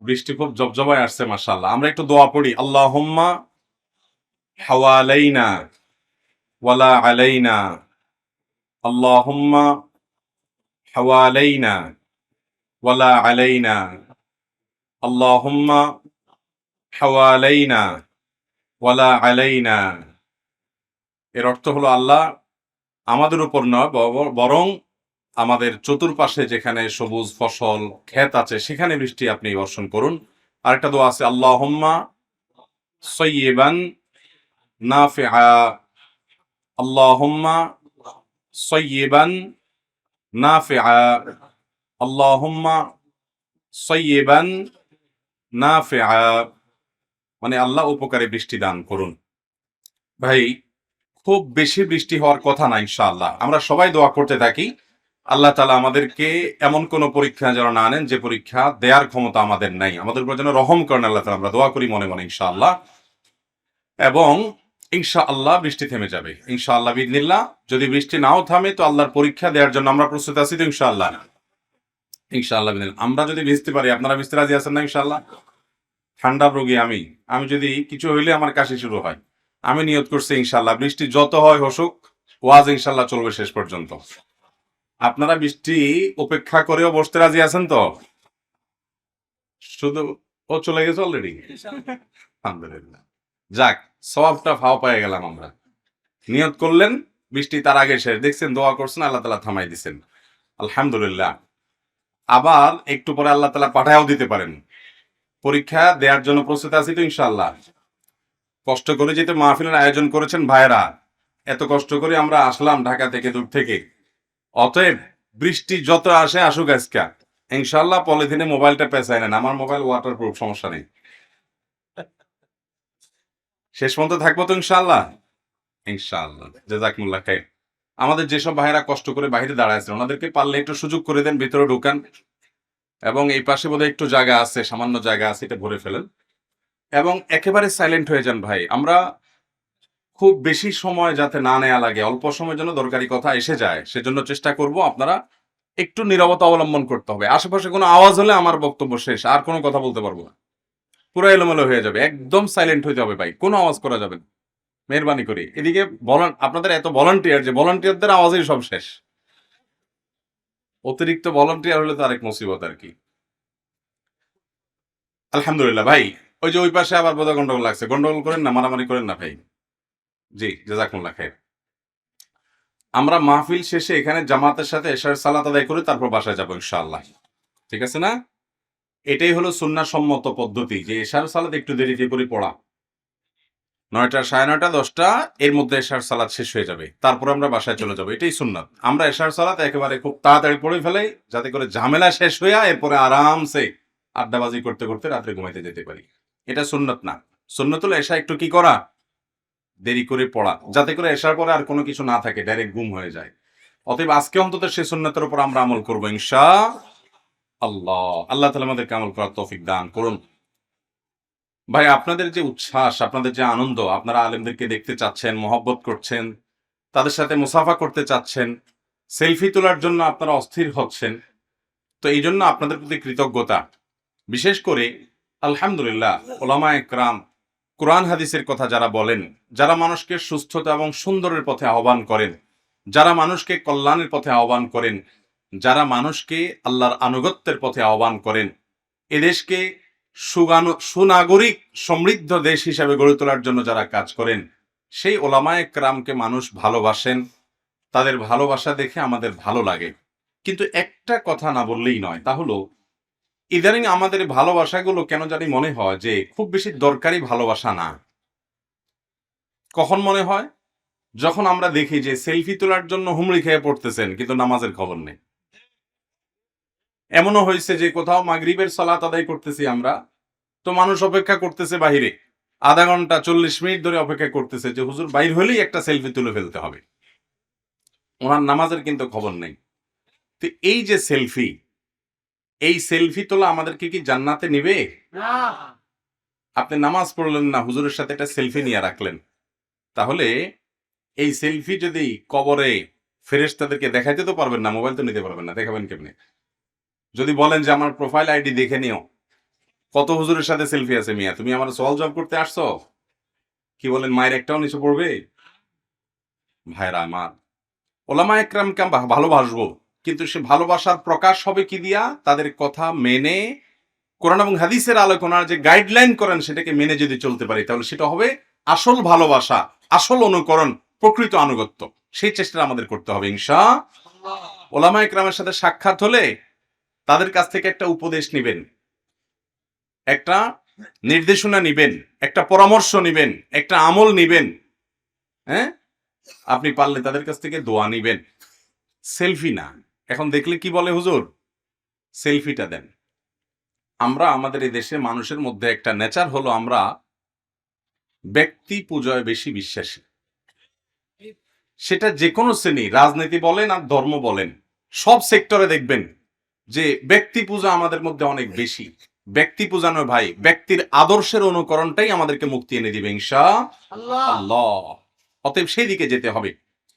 বৃষ্টি খুব জবজবায় আসছে, মাশাআল্লাহ। আমরা একটু দোয়া পড়ি, আল্লাহুম্মা হাওয়ালাইনা ওয়ালা আলাইনা। আল্লাহ আল্লাহুম্মা হাওয়ালাইনা ওয়ালা আলাইনা। আল্লাহ আল্লাহুম্মা হাওয়ালাইনা ওয়ালা আলাইনা। এর অর্থ হলো আল্লাহ আমাদের উপর নয় বরং আমাদের চতুর্পাশে যেখানে সবুজ ফসল, ক্ষেত আছে, সেখানে বৃষ্টি আপনি বর্ষণ করুন। আরেকটা দোয়া আছে, আল্লাহুম্মা সয়্যিবান নাফিআ। আল্লাহুম্মা সয়্যিবান নাফিআ। আল্লাহুম্মা সয়্যিবান নাফিআ। মানে আল্লাহ উপকারে বৃষ্টি দান করুন। ভাই, খুব বেশি বৃষ্টি হওয়ার কথা না, ইনশাআল্লাহ। আমরা সবাই দোয়া করতে থাকি। আল্লাহ তালা আমাদেরকে এমন কোন পরীক্ষা যেন না আনেন যে পরীক্ষা দেয়ার ক্ষমতা আমাদের নাই। আমাদের উপর যেন রহম করেন আল্লাহ তালা আমরা দোয়া করি মনে মনে, ইনশাআল্লাহ। এবং ইনশাআল্লাহ বৃষ্টি থেমে যাবে। ইনশাআল্লাহ বিদিনিল্লাহ যদি বৃষ্টি নাও থামে তো আল্লাহর পরীক্ষা দেওয়ার জন্য আমরা প্রস্তুত আছি তো ইনশাআল্লাহ ইনশাআল্লাহ আমরা যদি ভিজতে পারি, আপনারা ভিজতে রাজি আছেন না ইনশাআল্লাহ? ঠান্ডা রোগী আমি। আমি যদি কিছু হইলে আমার কাশি শুরু হয়। আমি নিয়ত করছি ইনশাল্লাহ বৃষ্টি যত হয় হসুক, ওয়াজ ইনশাল্লাহ চলবে শেষ পর্যন্ত। আপনারা বৃষ্টি উপেক্ষা করেও বসতে রাজি আছেন তো? শুধু ও চলে গেছে অলরেডি যাক সবাবটা ফাও পেয়ে গেলাম আমরা। নিয়ত করলেন, বৃষ্টি তার আগে শেষ দেখছেন, দোয়া করছেন, আল্লাহ তালা থামাই দিছেন। আলহামদুলিল্লাহ। আবার একটু পরে আল্লাহ তালা পাঠায়ও দিতে পারেন। পরীক্ষা দেওয়ার জন্য প্রস্তুত আছি তো ইনশাল্লাহ কষ্ট করে যেতে মাহফিলের আয়োজন করেছেন ভাইরা এত কষ্ট করে আমরা আসলাম ঢাকা থেকে দূর থেকে। অতএব বৃষ্টি যত আসে, আসুক আজকে। ইনশাল্লাহ পলিথিনে মোবাইলটা পেঁচায় নেন। আমার মোবাইল ওয়াটার প্রুফ সমস্যা নেই। শেষ পর্যন্ত থাকব তো ইনশাল্লাহ ইনশাল্লাহ জেজাকমুল্লাহ খাই আমাদের যেসব ভাইরা কষ্ট করে বাইরে দাঁড়ায় আছেন, ওনাদেরকে পারলে একটু সুযোগ করে দেন, ভিতরে ঢুকান। এবং এই পাশে বোধহয় একটু জায়গা আছে, সামান্য জায়গা আছে, এটা ভরে ফেলেন। এবং একেবারে সাইলেন্ট হয়ে যান ভাই। আমরা খুব বেশি সময় যাতে না নেওয়া লাগে, অল্প সময়ের জন্য দরকারি কথা এসে যায়, সেজন্য চেষ্টা করব আপনারা একটু নীরবতা অবলম্বন করতে হবে। আশেপাশে কোনো আওয়াজ হলে আমার বক্তব্য শেষ, আর কোনো কথা বলতে পারব না। পুরো এলোমেলো হয়ে যাবে, একদম সাইলেন্ট হয়ে যাবে ভাই, কোনো আওয়াজ করা যাবে না। মেহরবানি করে। এদিকে আপনাদের এত ভলান্টিয়ার যে ভলান্টিয়ারদের আওয়াজই সব শেষ। অতিরিক্ত ভলান্টিয়ার হলে তো আরেক মুসিবত আর কি। আলহামদুলিল্লাহ ভাই, ওই যে ওই পাশে আবার বোধহয় গন্ডগোল লাগছে। গন্ডগোল করেন না, মারামারি করেন না ভাই। জি জাজাকুল্লাহ খাই আমরা মাহফিল শেষে এখানে জামাতের সাথে এশার সালাত আদায় করে তারপর বাসায় যাব ইনশাআল্লাহ। ঠিক আছে না? এটাই হলো সম্মত পদ্ধতি যে এশার সালাত একটু দেরিতে করে পড়া। নয়টা সাড়ে নয়টা, দশটা, এর মধ্যে এশার সালাত শেষ হয়ে যাবে। তারপর আমরা বাসায় চলে যাব, এটাই সুন্নাত। আমরা এশার সালাত একেবারে খুব তাড়াতাড়ি পড়ে ফেলাই, যাতে করে ঝামেলা শেষ হইয়া এরপরে আরামসে আড্ডাবাজি করতে করতে রাত্রে ঘুমাইতে যেতে পারি। এটা সুন্নত না। সুন্নত হলো এসা একটু কি করা? দেরি করে পড়া যাতে করে এসার পরে আর কোনো কিছু না থাকে ডাইরেক্ট গুম হয়ে যায়। অতএব আজকে অন্তত সে সুন্নতের উপর আমরা আমল করব ইনশা আল্লাহ। আল্লাহ তালা আমাদেরকে আমল করার তৌফিক দান করুন। ভাই আপনাদের যে উচ্ছ্বাস আপনাদের যে আনন্দ আপনারা আলেমদেরকে দেখতে চাচ্ছেন মহব্বত করছেন তাদের সাথে মুসাফা করতে চাচ্ছেন সেলফি তোলার জন্য আপনারা অস্থির হচ্ছেন তো এই জন্য আপনাদের প্রতি কৃতজ্ঞতা। বিশেষ করে আলহামদুলিল্লাহ ওলামা একরাম কোরআন হাদিসের কথা যারা বলেন, যারা মানুষকে সুস্থতা এবং সুন্দরের পথে আহ্বান করেন, যারা মানুষকে কল্যাণের পথে আহ্বান করেন, যারা মানুষকে আল্লাহর আনুগত্যের পথে আহ্বান করেন, এদেশকে সুগানু সুনাগরিক সমৃদ্ধ দেশ হিসাবে গড়ে তোলার জন্য যারা কাজ করেন, সেই ওলামায় ক্রামকে মানুষ ভালোবাসেন, তাদের ভালোবাসা দেখে আমাদের ভালো লাগে। কিন্তু একটা কথা না বললেই নয়, তা হলো ইদানিং আমাদের ভালোবাসাগুলো কেন জানি মনে হয় যে খুব বেশি দরকারি ভালোবাসা না। কখন মনে হয়? যখন আমরা দেখি যে সেলফি তোলার জন্য হুমড়ি খেয়ে পড়তেছেন, কিন্তু নামাজের খবর নেই। এমনও হয়েছে যে কোথাও মাগরিবের সালাত আদায় করতেছি আমরা, তো মানুষ অপেক্ষা করতেছে বাহিরে। আধা ঘণ্টা চল্লিশ মিনিট ধরে অপেক্ষা করতেছে যে হুজুর বাইর হলেই একটা সেলফি তুলে ফেলতে হবে। ওনার নামাজের কিন্তু খবর নেই। তো এই যে সেলফি এই সেলফি তোলা আমাদেরকে কি জান্নাতে নিবে? আপনি নামাজ পড়লেন না হুজুরের সাথে একটা সেলফি নিয়ে রাখলেন। তাহলে এই সেলফি যদি কবরে ফেরেশ তাদেরকে দেখাইতে তো পারবেন না মোবাইল তো নিতে পারবেন না দেখাবেন কেমনে? যদি বলেন যে আমার প্রোফাইল আইডি দেখে নিও। কত হুজুরের সাথে সেলফি আছে মিয়া? তুমি আমার সল জব করতে আসছো? কি বলেন মায়ের একটাও নিচে পড়বে? ভাইরা আমার। ওলামা একরামকে ভালোবাসবো। কিন্তু সে ভালোবাসার প্রকাশ হবে কি দিয়া? তাদের কথা মেনে কোরআন এবং হাদিসের আলোচনার যে গাইডলাইন করেন সেটাকে মেনে যদি চলতে পারি, তাহলে সেটা হবে আসল ভালোবাসা, আসল অনুকরণ, প্রকৃত আনুগত্য। সেই চেষ্টা আমাদের করতে হবে, ইনশা ওলামা একরামের সাথে সাক্ষাৎ হলে তাদের কাছ থেকে একটা উপদেশ নিবেন, একটা নির্দেশনা নিবেন, একটা পরামর্শ নিবেন, একটা আমল নিবেন হ্যাঁ? আপনি পারলে তাদের কাছ থেকে দোয়া নিবেন। সেলফি না। এখন দেখলে কি বলে হুজুর? সেলফিটা দেন। আমরা আমাদের এই দেশে মানুষের মধ্যে একটা নেচার হলো আমরা ব্যক্তি পূজায় বেশি বিশ্বাসী। সেটা যে কোনো শ্রেণি রাজনীতি বলেন আর ধর্ম বলেন সব সেক্টরে দেখবেন যে ব্যক্তি পূজা আমাদের মধ্যে অনেক বেশি। ব্যক্তি পূজা নয় ভাই ব্যক্তির আদর্শের অনুকরণটাই আমাদেরকে মুক্তি এনে দিবে ইনশা আল্লাহ। অতএব সেই দিকে যেতে হবে।